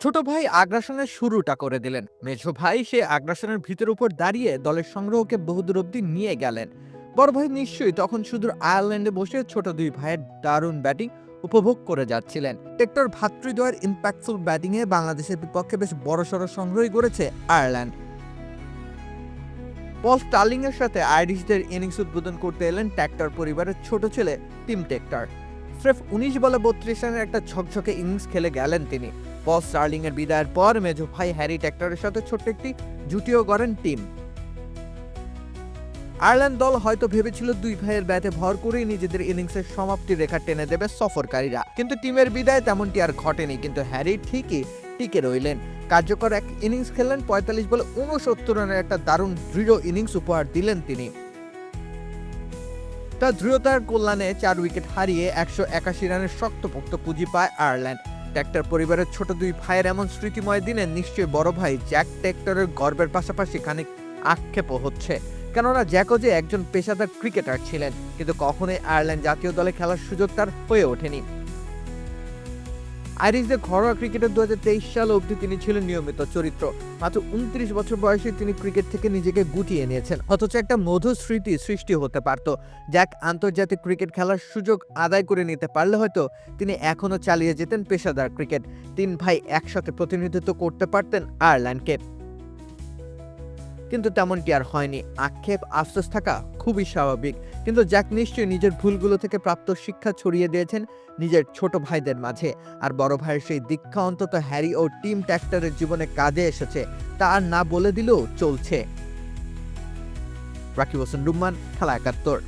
ছোট ভাই আগ্রাসনের শুরুটা করে দিলেন। মেঝো ভাই সে আগ্রাসনের ভিতের উপর দাঁড়িয়ে দলের সংগ্রহকে বহুদূর অব্দি নিয়ে গেলেন। বড় ভাই নিশ্চয়ই তখন শুধু আয়ারল্যান্ডে বসে ছোট দুই ভাইয়ের দারুণ ব্যাটিং উপভোগ করে যাচ্ছিলেন। টেক্টর ভাতৃদ্বয়ের ইম্প্যাক্টফুল ব্যাটিংয়ে বাংলাদেশের বিপক্ষে বেশ বড়সড় সংগ্রহই করেছে আয়ারল্যান্ড। পল স্টার্লিং এর সাথে আইরিশদের ইনিংস উদ্বোধন করতে এলেন ট্যাক্টর পরিবারের ছোট ছেলে টিম টেক্টর। স্রেফ উনিশ বলে বত্রিশ রানের একটা ঝকঝকে ইনিংস খেলে গেলেন তিনি। পল স্টার্লিং এর বিদায়ের পর মেজো ভাই হ্যারি ট্যাক্টরের সাথে ছোট্ট একটি জুটিও গড়েন টিম। আয়ারল্যান্ড দল হয়তো ভেবেছিল দুই ভাইয়ের ব্যাটে ভর করেই নিজেদের ইনিংসের সমাপ্তি রেখা টেনে দেবে সফরকারীরা। কিন্তু টিমের বিদায় তেমনটি আর ঘটেনি, কিন্তু হ্যারি ঠিকই টিকে রইলেন। কার্যকর এক ইনিংস খেললেন, পঁয়তাল্লিশ বলে উনসত্তর রানের একটা দারুণ দৃঢ় ইনিংস উপহার দিলেন তিনি। তার দৃঢ়তার কল্যাণে চার উইকেট হারিয়ে একশো একাশি রানের শক্তপোক্ত পুঁজি পায় আয়ারল্যান্ড। ট্যাক্টর পরিবারের ছোট দুই ভাইয়ের এমন স্মৃতিময় দিনে নিশ্চয়ই বড় ভাই জ্যাক ট্যাক্টরের গর্বের পাশাপাশি খানিক আক্ষেপও হচ্ছে। কেননা জ্যাকও যে একজন পেশাদার ক্রিকেটার ছিলেন, কিন্তু কখনোই আয়ারল্যান্ড জাতীয় দলে খেলার সুযোগ তার হয়ে ওঠেনি। আইরিশদের ঘরোয়া ক্রিকেটের দু হাজার তেইশ সাল অবধি তিনি ছিলেন নিয়মিত চরিত্র। মাত্র উনত্রিশ বছর বয়সে তিনি ক্রিকেট থেকে নিজেকে গুটিয়ে নিয়েছেন। অথচ একটা মধুর স্মৃতি সৃষ্টি হতে পারত যাক আন্তর্জাতিক ক্রিকেট খেলার সুযোগ আদায় করে নিতে পারলে হয়তো তিনি এখনও চালিয়ে যেতেন পেশাদার ক্রিকেট। তিন ভাই একসাথে প্রতিনিধিত্ব করতে পারতেন আয়ারল্যান্ডকে। কিন্তু তেমনটি আর হয়নি। আক্ষেপ, আফসোস থাকা খুবই স্বাভাবিক। কিন্তু জ্যাক নিশ্চয়ই নিজের ভুলগুলো থেকে প্রাপ্ত শিক্ষা ছড়িয়ে দিয়েছেন নিজের ছোট ভাইদের মাঝে। আর বড় ভাইয়ের সেই দীক্ষা অন্তত হ্যারি ও টিম ট্যাক্টরের জীবনে কাজে এসেছে। তা আর না বলে দিলেও চলছে। রাকিব হোসেন, রুম্মান, খেলা একাত্তর।